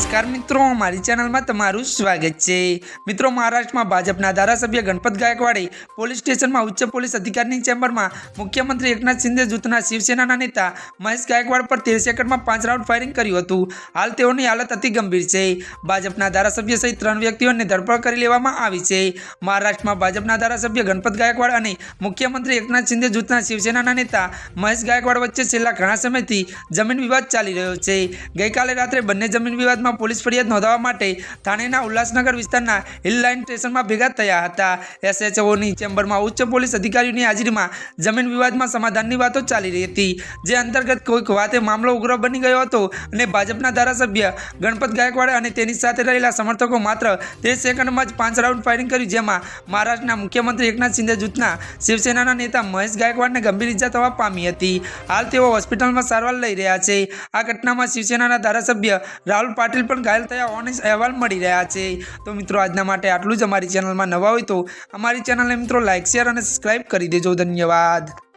નમસ્કાર મિત્રો, મારી ચેનલમાં તમારું સ્વાગત છે. મિત્રો, મહારાષ્ટ્રમાં ભાજપના ધારાસભ્ય ગણપત ગાયકવાડે પોલીસ સ્ટેશનમાં ઉચ્ચ પોલીસ અધિકારીની ચેમ્બરમાં મુખ્યમંત્રી એકનાથ શિંદે જૂથના શિવસેનાના નેતા મહેશ ગાયકવાડ પર તેર સેકન્ડમાં પાંચ રાઉન્ડ ફાયરિંગ કર્યું હતું. હાલ તેઓની હાલત અતિ ગંભીર છે. ભાજપના ધારાસભ્ય સહિત ત્રણ વ્યક્તિઓને ધરપકડ કરી લેવામાં આવી છે. મહારાષ્ટ્રમાં ભાજપના ધારાસભ્ય ગણપત ગાયકવાડ અને મુખ્યમંત્રી એકનાથ શિંદે જૂથના શિવસેનાના નેતા મહેશ ગાયકવાડ વચ્ચે છેલ્લા ઘણા સમયથી જમીન વિવાદ ચાલી રહ્યો છે. ગઈકાલે રાત્રે બંને જમીન વિવાદમાં પોલીસ ફરિયાદ નોંધાવવા માટે થાણેના ઉલ્લાસનગર વિસ્તારના હિલ લાઇન સ્ટેશનમાં ભેગા થયા હતા. એસએચઓની ચેમ્બરમાં ઉચ્ચ પોલીસ અધિકારીઓની હાજરીમાં જમીન વિવાદમાં સમાધાનની વાતો ચાલી રહી હતી. જે અંતર્ગત કોઈક વાતે મામલો ઉગ્ર બની ગયો હતો અને ભાજપના ધારાસભ્ય ગણપત ગાયકવાડ અને તેની સાથે રહેલા સમર્થકો માત્ર તે સેકન્ડમાં જ પાંચ રાઉન્ડ ફાયરિંગ કર્યું, જેમાં મહારાષ્ટ્રના મુખ્યમંત્રી એકનાથ શિંદે જૂથના શિવસેનાના નેતા મહેશ ગાયકવાડને ગંભીર ઇજા થવા પામી હતી. હાલ તેઓ હોસ્પિટલમાં સારવાર લઈ રહ્યા છે. આ ઘટનામાં શિવસેનાના ધારાસભ્ય રાહુલ પાટીલ પણ ઘાયલ થયા હોવાની અહેવાલ મળી રહ્યા છે. તો મિત્રો, આજના માટે આટલું જ અમારી ચેનલમાં નવા હોય તો અમારી ચેનલને મિત્રો લાઇક શેર અને સબસ્ક્રાઈબ કરી દેજો. ધન્યવાદ.